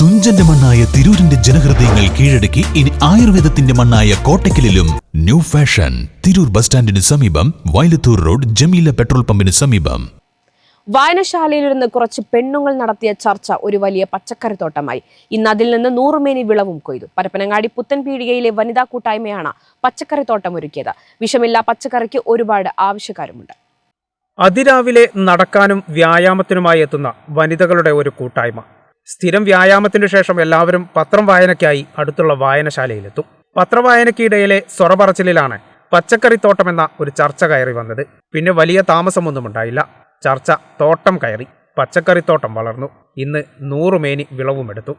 തുഞ്ചന്റെ മണ്ണായ തിരൂരിന്റെ ജനഹൃദയങ്ങൾ കീഴടക്കി ഇനി ആയുർവേദത്തിന്റെ മണ്ണായ കോട്ടയ്ക്കലിലും ന്യൂ ഫാഷൻ. തിരൂർ ബസ് സ്റ്റാൻഡിന് സമീപം വയലത്തൂർ റോഡ് ജമീല പെട്രോൾ പമ്പിന് സമീപം. വായനശാലയിലിരുന്ന് കുറച്ച് പെണ്ണുങ്ങൾ നടത്തിയ ചർച്ച ഒരു വലിയ പച്ചക്കറിത്തോട്ടമായി. ഇന്ന് അതിൽ നിന്ന് നൂറുമേനി വിളവും കൊയ്തു. പരപ്പനങ്ങാടി പുത്തൻ പീടികയിലെ വനിതാ കൂട്ടായ്മയാണ് പച്ചക്കറിത്തോട്ടം ഒരുക്കിയത്. വിഷമില്ലാ പച്ചക്കറിക്ക് ഒരുപാട് ആവശ്യക്കാരുമുണ്ട്. അതിരാവിലെ നടക്കാനും വ്യായാമത്തിനുമായി എത്തുന്ന വനിതകളുടെ ഒരു കൂട്ടായ്മ. സ്ഥിരം വ്യായാമത്തിനു ശേഷം എല്ലാവരും പത്രം വായനയ്ക്കായി അടുത്തുള്ള വായനശാലയിലെത്തും. പത്രവായനയ്ക്കിടയിലെ സ്വറപറച്ചിലാണ് പച്ചക്കറിത്തോട്ടം എന്ന ഒരു ചർച്ച കയറി വന്നത്. പിന്നെ വലിയ താമസമൊന്നും ഉണ്ടായില്ല. ചർച്ച തോട്ടം കയറി. പച്ചക്കറിത്തോട്ടം വളർന്നു. ഇന്ന് നൂറുമേനി വിളവുമെടുത്തു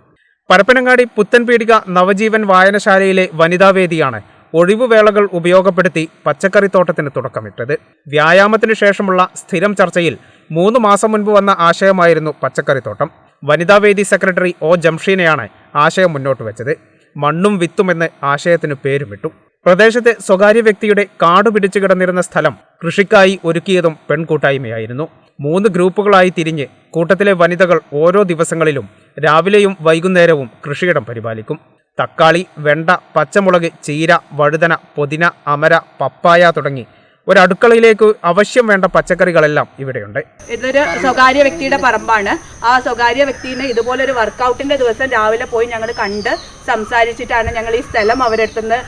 പരപ്പനങ്ങാടി പുത്തൻപീടിക നവജീവൻ വായനശാലയിലെ വനിതാവേദിയാണ് ഒഴിവുവേളകൾ ഉപയോഗപ്പെടുത്തി പച്ചക്കറിത്തോട്ടത്തിന് തുടക്കമിട്ടത്. വ്യായാമത്തിനു ശേഷമുള്ള സ്ഥിരം ചർച്ചയിൽ മൂന്ന് മാസം മുൻപ് വന്ന ആശയമായിരുന്നു പച്ചക്കറിത്തോട്ടം. വനിതാവേദി സെക്രട്ടറി ഒ ജംഷീനെയാണ് ആശയം മുന്നോട്ട് വെച്ചത്. മണ്ണും വിത്തുമെന്ന് ആശയത്തിന് പേരുമിട്ടു പ്രദേശത്തെ സ്വകാര്യ വ്യക്തിയുടെ കാട് പിടിച്ചു കിടന്നിരുന്ന സ്ഥലം കൃഷിക്കായി ഒരുക്കിയതും പെൺകൂട്ടായ്മയായിരുന്നു. മൂന്ന് ഗ്രൂപ്പുകളായി തിരിഞ്ഞ് കൂട്ടത്തിലെ വനിതകൾ ഓരോ ദിവസങ്ങളിലും രാവിലെയും വൈകുന്നേരവും കൃഷിയിടം പരിപാലിക്കും. തക്കാളി വെണ്ട പച്ചമുളക് ചീര വഴുതന പൊതിന അമര പപ്പായ തുടങ്ങി ഒരടുക്കളയിലേക്ക് ആവശ്യം വേണ്ട പച്ചക്കറികളെല്ലാം ഇവിടെയുണ്ട്. ഇതൊരു സ്വകാര്യ വ്യക്തിയുടെ പറമ്പാണ്. ആ സ്വകാര്യ വ്യക്തിനെ ഇതുപോലെ ഒരു വർക്കൗട്ടിന്റെ ദിവസം രാവിലെ പോയി ഞങ്ങൾ കണ്ട് സംസാരിച്ചിട്ടാണ് ഞങ്ങൾ ഈ സ്ഥലം അവരെടുത്തുനിന്ന്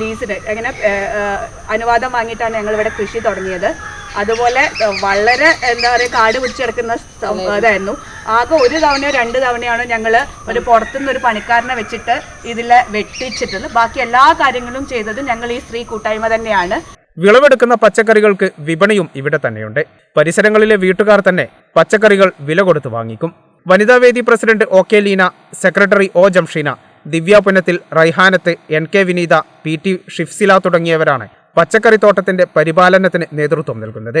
ലീസിന് അങ്ങനെ അനുവാദം വാങ്ങിയിട്ടാണ് ഞങ്ങൾ ഇവിടെ കൃഷി തുടങ്ങിയത്. അതുപോലെ വളരെ എന്താ പറയുക കാട് പിടിച്ചെടുക്കുന്ന ഇതായിരുന്നു. ആകെ ഒരു തവണയോ രണ്ട് തവണയാണോ ഞങ്ങൾ ഒരു പുറത്തുനിന്ന് ഒരു പണിക്കാരനെ വെച്ചിട്ട് ഇതിൽ വെട്ടിച്ചിട്ടുള്ളത് ബാക്കി എല്ലാ കാര്യങ്ങളും ചെയ്തത് ഞങ്ങൾ ഈ സ്ത്രീ കൂട്ടായ്മ തന്നെയാണ്. വിളവെടുക്കുന്ന പച്ചക്കറികൾക്ക് വിപണിയും ഇവിടെ തന്നെയുണ്ട്. പരിസരങ്ങളിലെ വീട്ടുകാർ തന്നെ പച്ചക്കറികൾ വില കൊടുത്ത് വാങ്ങിക്കും. വനിതാവേദി president O K Leena secretary O Jamsheena Divya Punathil Raihanath N K Vineetha P T Shifsila തുടങ്ങിയവരാണ് പച്ചക്കറിത്തോട്ടത്തിന്റെ പരിപാലനത്തിന് നേതൃത്വം നൽകുന്നത്.